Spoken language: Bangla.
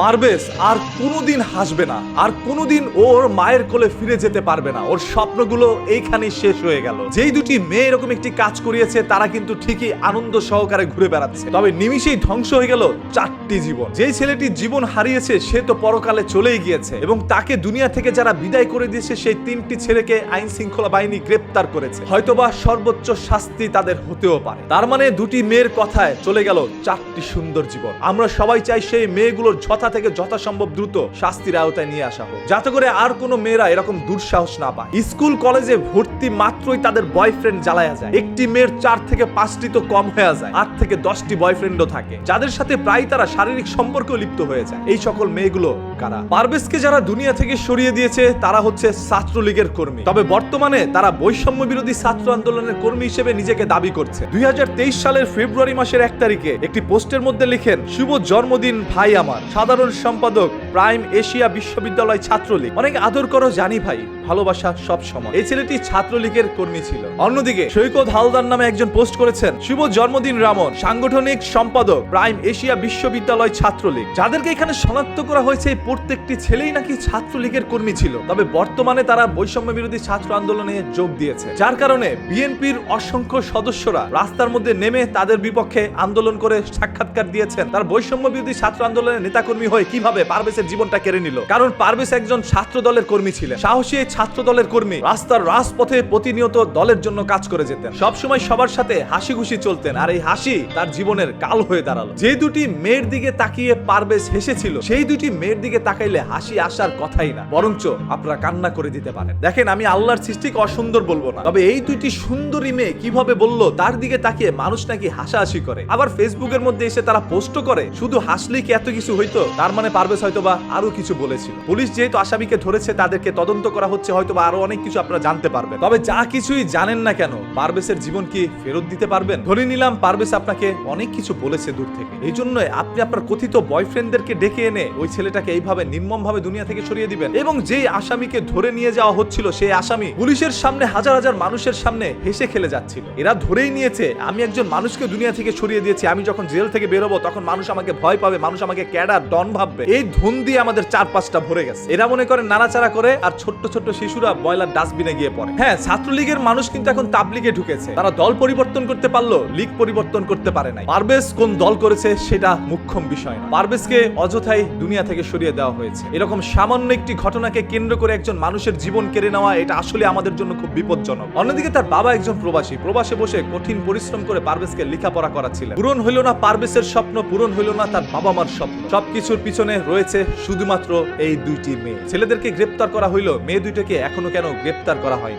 পারবেশ আর কোনোদিন হাসবে না। আর কোনোদিন ওর মায়ের কোলে ফিরে যেতে পারবে না। ওর স্বপ্নগুলো এইখানেই শেষ হয়ে গেল। যেই দুটি মেয়ে এরকম একটি কাজ করিয়েছে, তারা কিন্তু ঠিকই আনন্দ সহকারে ঘুরে বেড়াচ্ছে। তবে নিমিষেই ধ্বংস হয়ে গেল চারটি জীবন। যেই ছেলেটি জীবন হারিয়েছে, সে তো পরকালে চলেই গিয়েছে এবং তাকে দুনিয়া থেকে যারা বিদায় করে দিয়েছে, সেই তিনটি ছেলেকে আইন শৃঙ্খলা বাহিনী গ্রেপ্তার করেছে। হয়তোবা সর্বোচ্চ শাস্তি তাদের হতেও পারে। তার মানে দুটি মেয়ের কথায় চলে গেল চারটি সুন্দর জীবন। আমরা সবাই চাই সেই মেয়েগুলোর যথা থেকে যথাসম্ভব দ্রুত শাস্তির আওতায় নিয়ে আসা হোক। যাতে করে আর কোনো মেয়েরা এরকম দুঃসাহস না পায়। স্কুল, কলেজে ভর্তি মাত্রই তাদের বয়ফ্রেন্ড জ্বালায়া যায়। একটি মেয়ের চার থেকে পাঁচটি তো কম হয়ে যায়। আট থেকে দশটি বয়ফ্রেন্ডও থাকে। যাদের সাথে প্রায় তারা শারীরিক সম্পর্কেও লিপ্ত হয়ে যায়। এই সকল মেয়েগুলো কারা? পারভেজকে যারা দুনিয়া থেকে সরিয়ে দিয়েছে, তারা হচ্ছে ছাত্রলীগের কর্মী। তবে বর্তমানে তারা বৈষম্য বিরোধী ছাত্র আন্দোলনের কর্মী হিসেবে নিজেকে দাবি করছে। দুই হাজার তেইশ সালের ফেব্রুয়ারি মাসের এক তারিখে একটি পোস্টের মধ্যে লিখেন, শুভ জন্মদিন, ভাই আমার। সাধারণ সম্পাদক প্রাইম এশিয়া বিশ্ববিদ্যালয় ছাত্রলীগ। অনেক আদর করো জানি ভাই, ভালোবাসা সব সময়। এই ছেলেটি ছাত্রলীগের কর্মী ছিল। অন্যদিকে, সৈকত হালদার নামে একজন পোস্ট করেছেন, শুভ জন্মদিন রামন, সাংগঠনিক সম্পাদক, প্রাইম এশিয়া বিশ্ববিদ্যালয় ছাত্রলীগ। যাদেরকে এখানে শনাক্ত করা হয়েছে প্রত্যেকটি ছেলেই নাকি ছাত্রলীগের কর্মী ছিল। তবে বর্তমানে তারা বৈষম্য বিরোধী ছাত্র আন্দোলনে যোগ দিয়েছে। যার কারণে বিএনপির অসংখ্য সদস্যরা রাস্তার মধ্যে নেমে তাদের বিপক্ষে আন্দোলন করে সাক্ষাৎকার দিয়েছেন। তার বৈষম্য বিরোধী ছাত্র আন্দোলনের নেতাকর্মী হয়ে কীভাবে পারভেজের জীবনটা কেড়ে নিল। কারণ পারভেজ একজন ছাত্র দলের কর্মী ছিলেন। সাহসী এই ছাত্র দলের কর্মী রাস্তার রাজপথে প্রতিনিয়ত দলের জন্য কাজ করে যেতেন। সবসময় সবার সাথে হাসি খুশি চলতেন আর এই হাসি তার জীবনের কাল হয়ে দাঁড়াল। যে দুটি মেয়ের দিকে তাকিয়ে পারভেজ হেসেছিল, সেই দুটি মেয়ের দিকে তাকাইলে হাসি আসার কথাই না। বরঞ্চ আপনারা কান্না করে দিতে পারেন। দেখেন, আমি আল্লাহর সৃষ্টিকে অসুন্দর বলব না। তবে এই দুইটি সুন্দরী মেয়ে কীভাবে বলল, তার দিকে তাকিয়ে মানুষ নাকি হাসাহাসি করে। আবার ফেসবুকের মধ্যে এসে তারা পোস্ট করে, শুধু হাসলেই কি এত কিছু হইতো? তার মানে পারভেজ হয়তো বা আরও কিছু বলেছিল। পুলিশ যেহেতু আসামিকে ধরেছে, তাদেরকে তদন্ত করা হচ্ছে হয়তো বা আরও অনেক কিছু আপনারা জানতে পারবেন। তবে যা কিছুই জানেন না কেন, পারভেজের জীবন কি ফেরত দিতে পারবেন? ধরে নিলাম পারভেজ আপনাকে অনেক কিছু বলেছে দূর থেকে। এই জন্য আপনি আপনার কথিত বয়ফ্রেন্ডদেরকে ডেকে এনে ওই ছেলেটাকে এইভাবে নির্মম ভাবে দুনিয়া থেকে সরিয়ে দিবেন। এবং যেই আসামিকে ধরে নিয়ে যাওয়া হচ্ছিল, সেই আসামি পুলিশের সামনে হাজার হাজার মানুষের সামনে হেসে খেলে যাচ্ছিল। এরা ধরেই নিয়েছে, আমি একজন মানুষকে দুনিয়া থেকে সরিয়ে দিয়েছি, আমি যখন জেল থেকে বেরোবো, তখন মানুষ আমাকে ভয় পাবে, মানুষ আমাকে ক্যাডা ডন ভাববে। এই ধুন দিয়ে আমাদের চার পাঁচটা ভরে গেছে। এরা মনে করে নাড়াচাড়া করে আর ছোট্ট ছোট্ট শিশুরা ময়লার ডাস্টবিনে গিয়ে পড়ে। হ্যাঁ ছাত্রলীগের মানুষ কিন্তু এখন তাবলিগে ঢুকেছে। তারা দল পরিবর্তন করতে পারল, লীগ পরিবর্তন করতে পারে নাই। পারভেজ কোন দল করেছে সেটা মুখ্যম বিষয় না পারভেজকে অযথাই দুনিয়া থেকে সরিয়ে দেওয়া হয়েছে। এরকম সামান্য একটি ঘটনাকে কেন্দ্র করে একজন মানুষের জীবন কেড়ে নেওয়া, এটা আসলে আমাদের জন্য খুব বিপজ্জনক। অন্যদিকে তার বাবা একজন প্রবাসী। প্রবাসে বসে কঠিন পরিশ্রম করে পারভেজকে লেখাপড়া করাচ্ছিলেন। পূরণ হইল না পারভেজের স্বপ্ন, পূরণ হইল না তার বাবা মার স্বপ্ন। সবকিছুর পিছনে রয়েছে শুধুমাত্র এই দুইটি মেয়ে। ছেলেদেরকে গ্রেপ্তার করা হইল মেয়ে দুইটাকে এখনও কেন গ্রেপ্তার করা হয়নি?